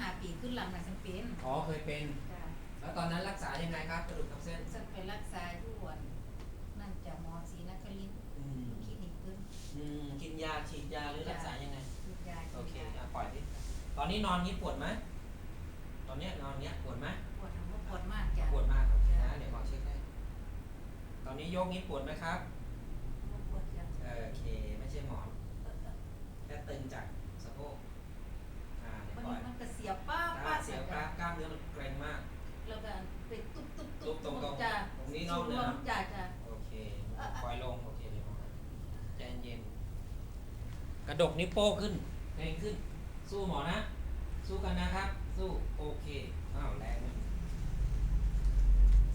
หาปีขึ้นหลังน่ะฉันเป็นอ๋อเคยเป็น จ้ะแล้วตอนนั้นรักษายังไงครับกระดูกทับเส้นฉันไปรักษาอยู่อันนั่นจะหมอศรีนครินทร์อืมคลินิกขึ้นอืมกินยาฉีดยาหรือรักษายังไงกินยาโอเคกินยาอะปล่อยดิตอนนี้นอนนี้ปวดไหมตอนเนี้ยนอนเนี้ยปวดไหมปวดทั้งว่าปวดมากจ้ะปวดมากครับนะเดี๋ยวหมอเช็คให้ตอนนี้ยกนี้ปวดไหมครับ ปวดจ้ะเออโอเค ไม่ใช่หมอนแค่ตึงจากสะโพกอ่าเดี๋ยว วัน ปล่อ นี้ ย มันก็เสียป้า ถ้า ป้า เสียวกจ้ะล้ามกล้ามเนื้อมันเกร็งมาก แล้วก็ไปตุ๊บตุ๊บตุ๊บตรงๆจ้ะตรงนี้นอกเหนือสูงลงจ้ะจ้ะโอเคปล่อยลง โอเคเดี๋ยวหมอใจเย็นๆกระดกนิ้วโป้งขึ้นเกร็งขึ้น สู้หมอนะ สู้กันนะครับ สู้ โอเค อ้าว แรงนะ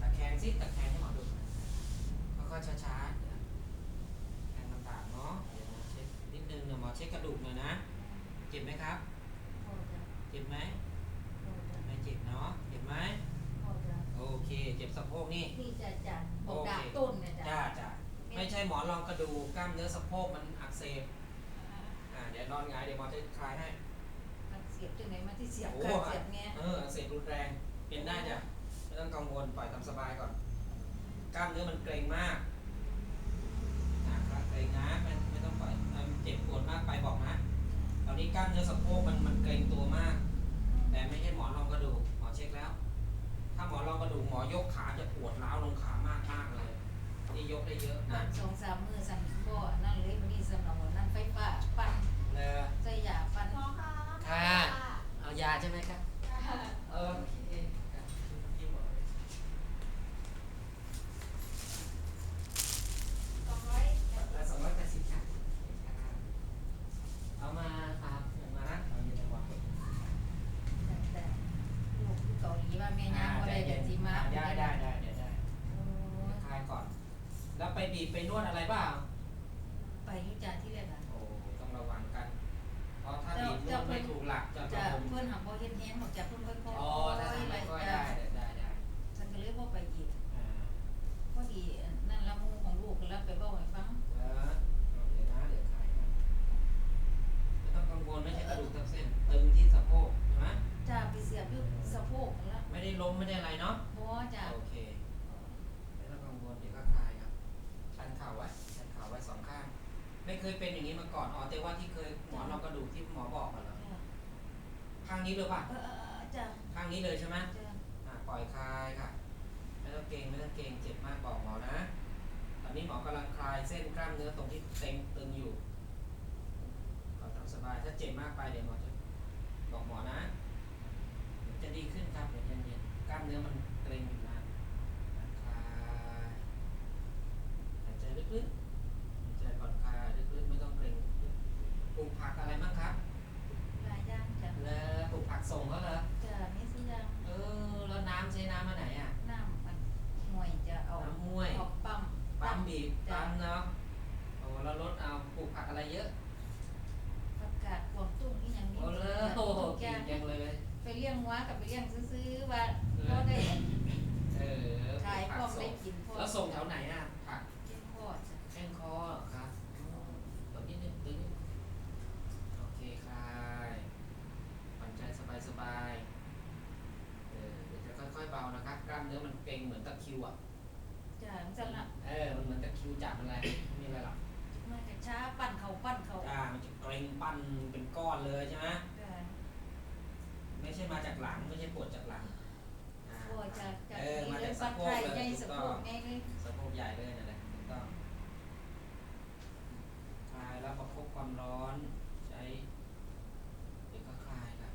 ตะแคงซิตะแคงให้หมอดูค่อยๆช้าๆเดี๋ยวแทงลำบากเนาะ เดี๋ยวหมอเช็คนิดนึงเดี๋ยวหมอเช็คกระดูกหน่อยนะ เจ็บไหมครับพอจ้ะเจ็บไหมพอจ้ะไม่ เจ็บเนาะเจ็บไหมพอจ้ะโอเค เจ็บสะโพกนี่ นี่จ้ะจ้ะบโออกเคดาบต้นเนี่ยจ้ะจ้าจ้าไม่ใช่หมอนรองกระดูกกล้ามเนื้อสะโพกมันอักเสบอ่าเดี๋ยวนอนหงายเดี๋ยวหมอจะคลายให้มันเสียบจังไหนมาที่เสียบโอ้ขาเสียบแงเอออักเสบรุนแรงเป็นได้จ้ะไม่ต้องกังวลปล่อยตามสบายก่อน กล้ามเนื้อมันเกร็งมากนะครับเกร็งนะไม่ไม่ต้องปล่อยถ้ามันเจ็บปวดมากไปบอกนะตอนนี้กล้ามเนื้อสะโพกมันมันเกร็งตัวมาก ไปเยอะวันะนสองสามมือสั่นบ่นั่นนี้สนองนั่นไฟฟ้าปั่น เลย ใส่ยาปั่น หมอคะ ค่ะ เอายาใช่ไหมครับ โอเคครับที่หมอ สองร้อย แล้วสองร้อยแปดสิบค่ะเอามาครับเอามานะเอาเย็นวาง แต่แต่ลูกอยู่เกาหลีว่าแม่ย่างบ่ได้แบบสิมา ได้ได้ได้เดี๋ยวได้ โอ้ คลายก่อน แล้วไปบีบไป นวดอะไรบ้างไปอยุจาที่แรกอะโอ้ต้องระวังกัน เพราะถ้าบีบนวดไม่ถูกหลักจะจะระบมเพิ่นหักบ่เฮ็ดแฮงบอกจะเพิ่นค่อยๆอ๋อถ้าทำไม่ค่อยจ้ะได้ได้ได้ได้ฉันก็เลยบ่ไปอีกอ่าพอดีนั่นละหมู่ของลูกก็รับไปเว้าให้ฟัง มาก่อนอ๋อแต่ว่าที่เคยหมอนรองกระดูกที่หมอบอกมาแล้วจ้ะข้างนี้เลยป่ะเออเออเออจ้ะข้างนี้เลยใช่ไหมจ้ะอะปล่อยคลายค่ะ ไม่ต้องเกรงไม่ต้องเกรงเจ็บมากบอกหมอนะ ตอนนี้หมอกำลังคลายเส้นกล้ามเนื้อตรงที่เต็งตึงอยู่ขอตามสบายถ้าเจ็บมากไปเดี๋ยวหมอจะบอกหมอนะเดี๋ยวจะดีขึ้นครับเดี๋ยวเย็นๆกล้ามเนื้อมันเกร็งอยู่นะคลายหายใจลึกๆหายใจผ่อนคลายลึกๆไม่ต้องเกร็งปลูกผักอะไรบ้างครับ หลายอย่างจ้ะ แล้วปลูกผักส่งเขาเหรอ จ้ะมีสิอย่าง เออแล้วน้ำใช้น้ำมาไหนอะ น้ำมันห่วยจะเอา น้ำห้วย ออกปั๊ม ปั๊มบีบ จ้ะ ปั๊มเนาะโอ้แล้วรถเอาปลูกผักอะไรเยอะ ประกาศความตุ้งนี่ยังมี โอ้เลอโอ้โห ทุกอ เก่ ย่าง ง จังเลย ไปเลี้ยงวัวกับไปเลี้ยงซื้อๆว่าก็ได้ เออ ขายพ ผั ร้อม ส่ ได้ ง กินพร้อม แล้วส่งแถวไหนอะผัก เจ้าพ่อจ้ะ แข้งคอเหรอครับอ๋อตัวนิดนึงตึงโอเคคลายผ่อนใจสบายสบายๆเออเดี๋ยวจะค่อยๆเบานะครับกล้ามเนื้ อมันเกร็งเหมือนตะคริวอะจ้ะจังละเออมันเหมือนตะคริวจับมันอะไรไม่มีอะไรหรอกมันก็ช้าปั่นเขาปั่นเขาจ้ามันจะเกร็งปั้นเป็นก้อนเลยใช่ไหมจ้ะไม่ใช่มาจากหลังไม่ใช่ปวดจากหลังอ่าโอ้จ้ะจ้ะเออนี่มาเลจายกปัสะดโพไทกยเลยใหญ่ถูสะกโพต้องกไงเลยสะโพกใหญ่เลยนั่นแหละถูกต้องคลายแล้วประคบความร้อนใช้เดี๋ยวก็คลายครับ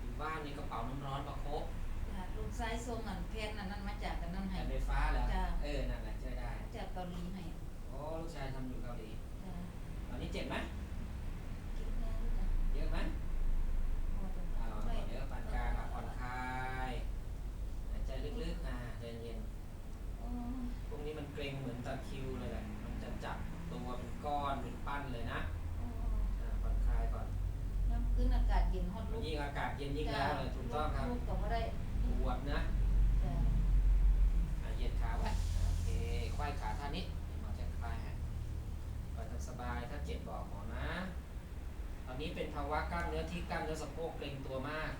อยู่บ้านนี่กระเป๋าน้ำร้อนประค บจ้ะลูกชายส่งอันเพชรนั่นนั่นมาจากกันนั่นให้แต่ไฟฟ้าเหรอจ้ะ เออ นั่นแหละช่วยได้จากเกาหลีให้โอ้ลูกชายทำอยู่เกาหลี จ้ะตอนนี้เจ็บไหมคิดแน่ด้วยจ้ะเยอะไหมพอจะเอาช่วยเดี๋ยวปานกลางอะผ่อนคลายหายใจลึกๆอะใจเย็น โอ้พวกนี้มันเกร็งเหมือนตะคริวเลยแหละ มันจะจับตัวเป็นก้อนเป็นปั้นเลยนะโอ้อ่าผ่อนคลายก่อนน้ำขึ้นอากาศเย็นฮอดลูกยิ่งอากาศเย็นยิ่งแล้ กล้ามเนื้อที่กล้ามเนื้อสะโพกเกร็งตัวมาก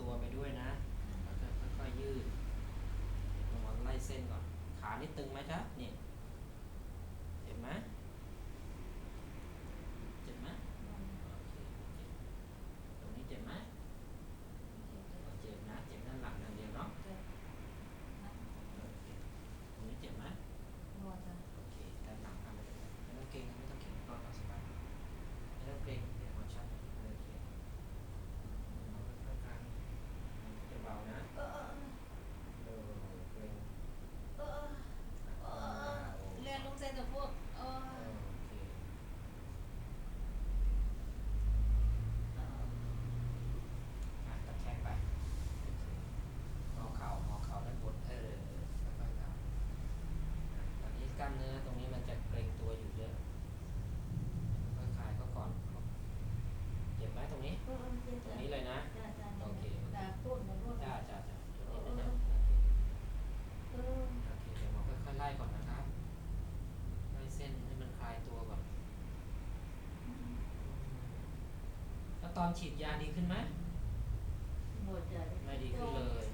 ตัวไปด้วยนะแล้วก็ค่อยๆยืดลองไล่เส้นก่อน ขานี่ตึงไหมจ๊ะนี่ อนฉีดยาดีขึ้นไหมหมดเลยไม่ดีขึ้นเลย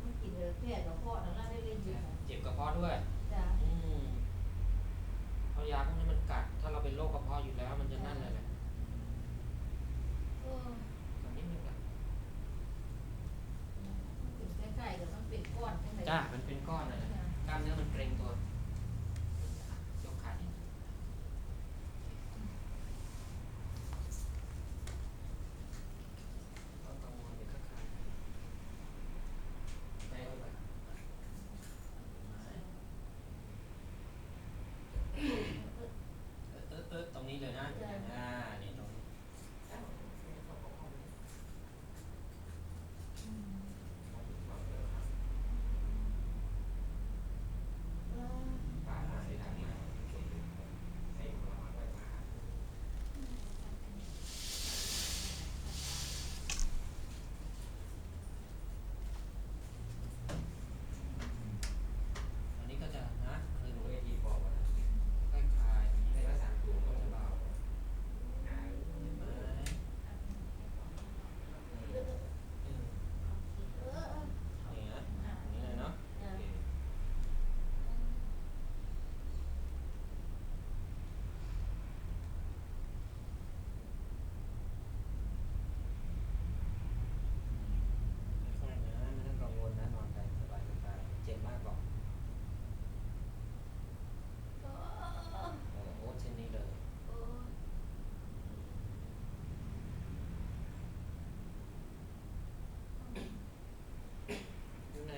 มันกินเลยแค่กระเพาะน่นได้เล่นอยู่เจ็บกระเพาะด้วยจ้ะอืมเพราะยาพวกนี้มันกัด ถ้าเราเป็นโรคกระเพาะอยู่แล้ว มันจะนั่นเลย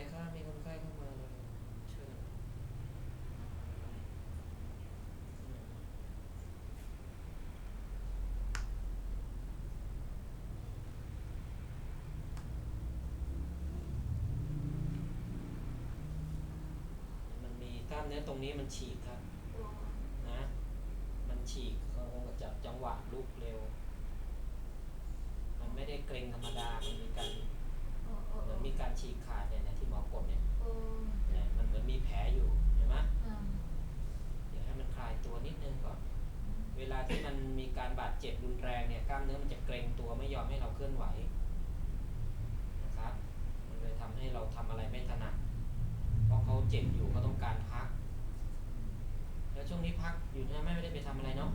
นครับมีคนไข้เข้ามาเลยเชิญมันมีกล้ามเนื้อตรงนี้มันฉีกครับนะ มันฉีกเขาคงจะจังหวะลุกเร็ว มันไม่ได้เกร็งธรรมดา มันมีการเหมือนมีการฉีกขาดเนี่ยนะที่หมอ กดเนี่ยเนี่ยมันเหมือนมีแผลอยู่เห็นไหมเดี๋ยวให้มันคลายตัวนิดนึงก่อน เวลาที่มันมีการบาดเจ็บรุนแรงเนี่ยกล้ามเนื้อมันจะเกร็งตัวไม่ยอมให้เราเคลื่อนไหวนะครับ มันเลยทำให้เราทำอะไรไม่ถนัดเพราะเขาเจ็บอยู่ก็ต้องการพัก แล้วช่วงนี้พักอยู่นะไม่ได้ไปทำอะไรเนาะ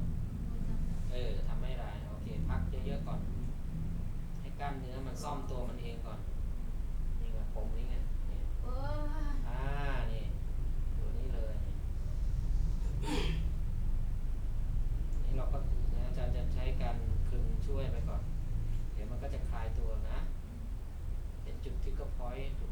เออทำไม่ไรโอเค พักเยอะๆก่อน ให้กล้ามเนื้อมันซ่อมตัวมันเองก่อน นี่ไงผมนี่ไงนี่อ่า นี่ ตัวนี้เลยนี่นี่เราก็นะอาจารย์จะใช้การคลึงช่วยไปก่อน เดี๋ยวมันก็จะคลายตัวนะ เป็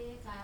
วถู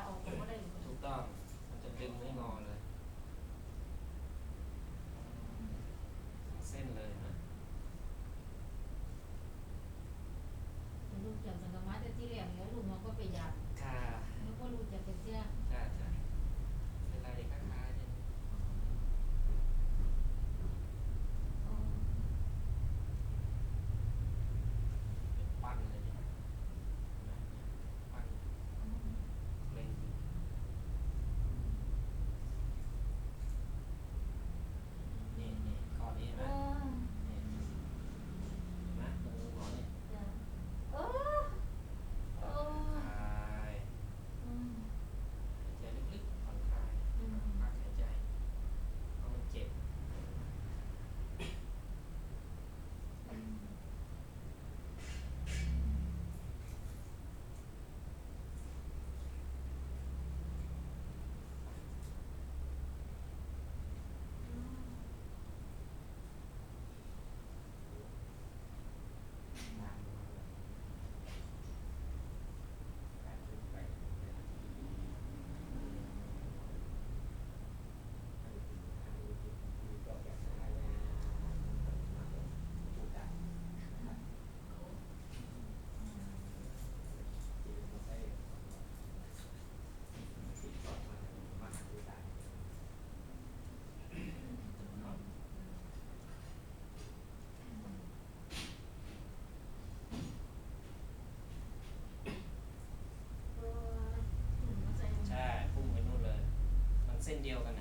ディオ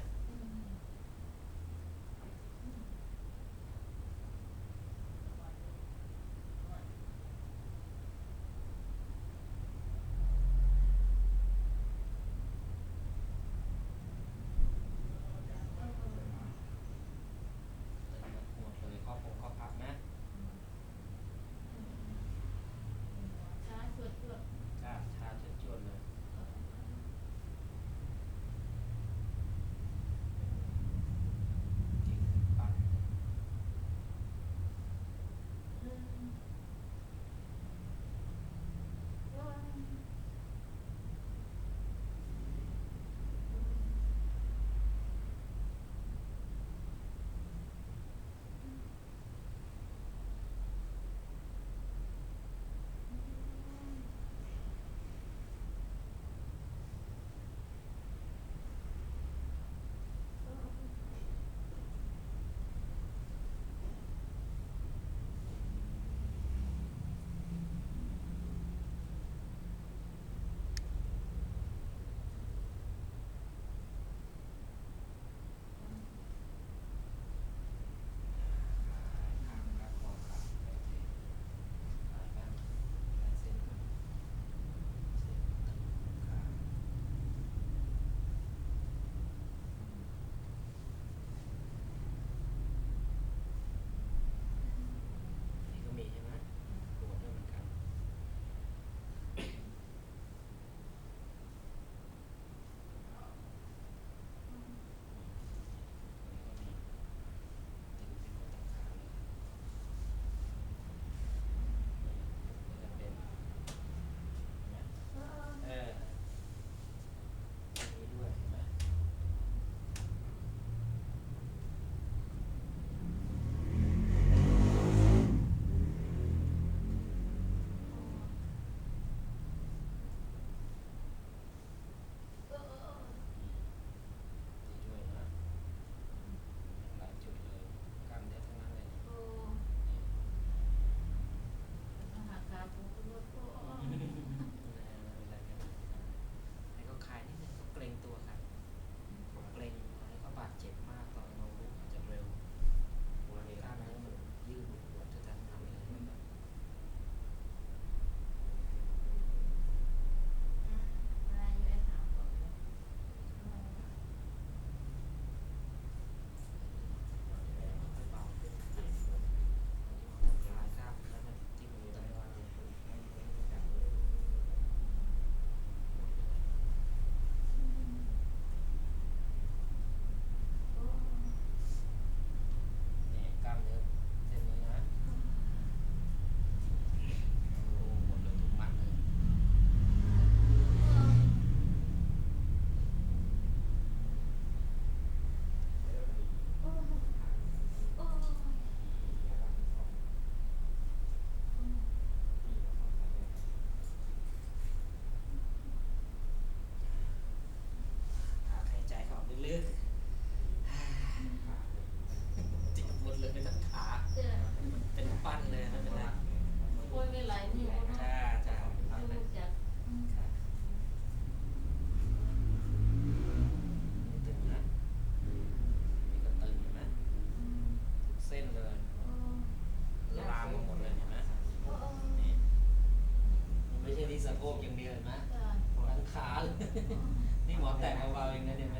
วกอย่างเดียวนไหมหลังขาเลยนี่หมอแต่งเบาๆเองนะเนี่ยไม่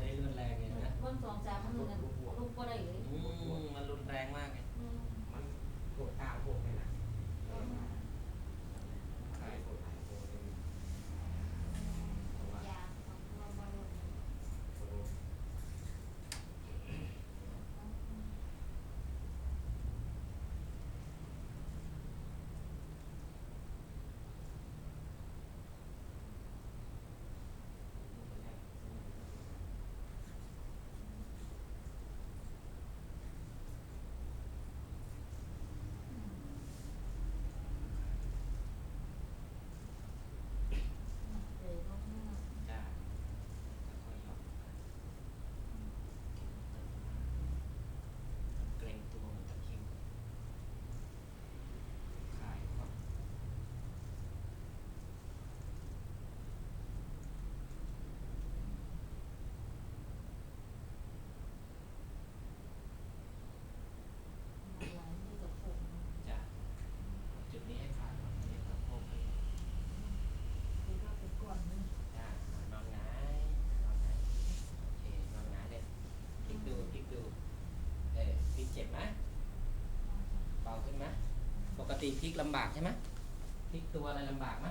ปกติพลิกลำบากใช่ไหมพลิกตัวอะไรลำบากไหม